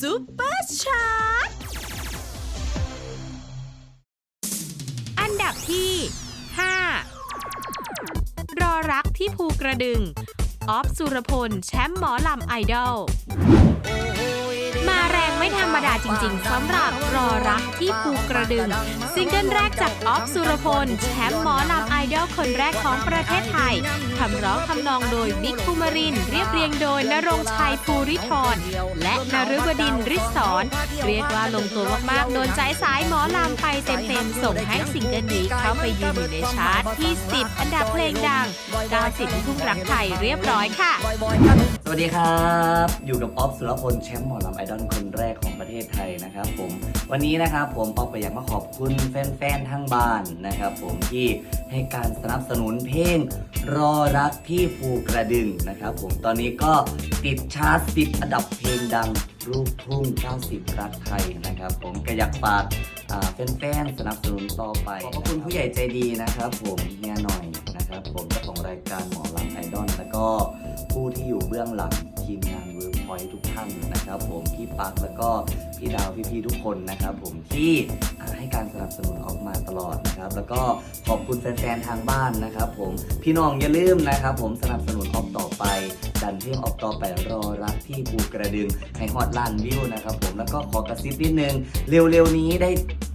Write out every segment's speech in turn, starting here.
ซูเปอร์ชาร์ตอันดับที่ 5 รอรักที่ภูกระดึง ออฟสุรพล แชมป์หมอลำไอดอล มาแรงไม่ธรรมดาจริงๆสำหรับรอรักที่ภูกระดึง ซิงเกิลแรกจากออฟสุรพล แชมป์หมอลำไอดอลคนแรกของประเทศไทยคำร้องคำนองโดยบิ๊กภูมิริน เรียบเรียงโดยนรงชัยภูริธรและนฤบดินริศรเรียกว่าลงตัวมากๆ โดนใจสายหมอลำไปเต็มๆ ส่งให้ซิงเกิลนี้เข้าไปยืนอยู่ในชาร์ตที่ 10 อันดับเพลงดัง90ลูกทุ่งรักไทยเรียบร้อยค่ะ วัสดีครับ อยู่กับออฟสุรพลแชมป์หมอลำไอดอลคนแรกของประเทศไทยนะครับผมวันนี้นะครับผมออฟก็อยากมาขอบคุณแฟนๆทั้งบ้านนะครับผมที่ให้การสนับสนุนเพลงรอรักที่ภูกระดึงนะครับผมตอนนี้ก็ติดชาร์ต10อันดับเพลงดังลูกทุ่ง 90 รักไทยนะครับผมก็อยากฝากอ่าแฟนๆสนับสนุนต่อไปขอบพระคุณผู้ใหญ่ใจดีนะครับผมเฮียหน่อย บื้องหลังทีมงานเวิร์กพอยทุกท่านนะครับ ผมพี่ปักแล้วก็พี่ดาวพี่ๆทุกคนนะครับ ผมที่ให้การสนับสนุนออกมาตลอดนะครับ แล้วก็ขอบคุณแฟนๆทางบ้านนะครับ ผมพี่น้องอย่าลืมนะครับ ผมสนับสนุนออกต่อไปดันเพลงออกต่อไปรอรักที่ภูกระดึงให้ฮอตล้านวิวนะครับ ผมแล้วก็ขอกระซิบนิดนึงเร็วๆนี้ได้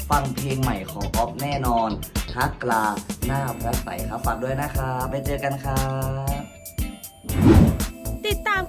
ฟังเพลงใหม่ของออฟแน่นอนฮักกลาหน้าพระใสครับฝากด้วยนะครับไปเจอกันครับ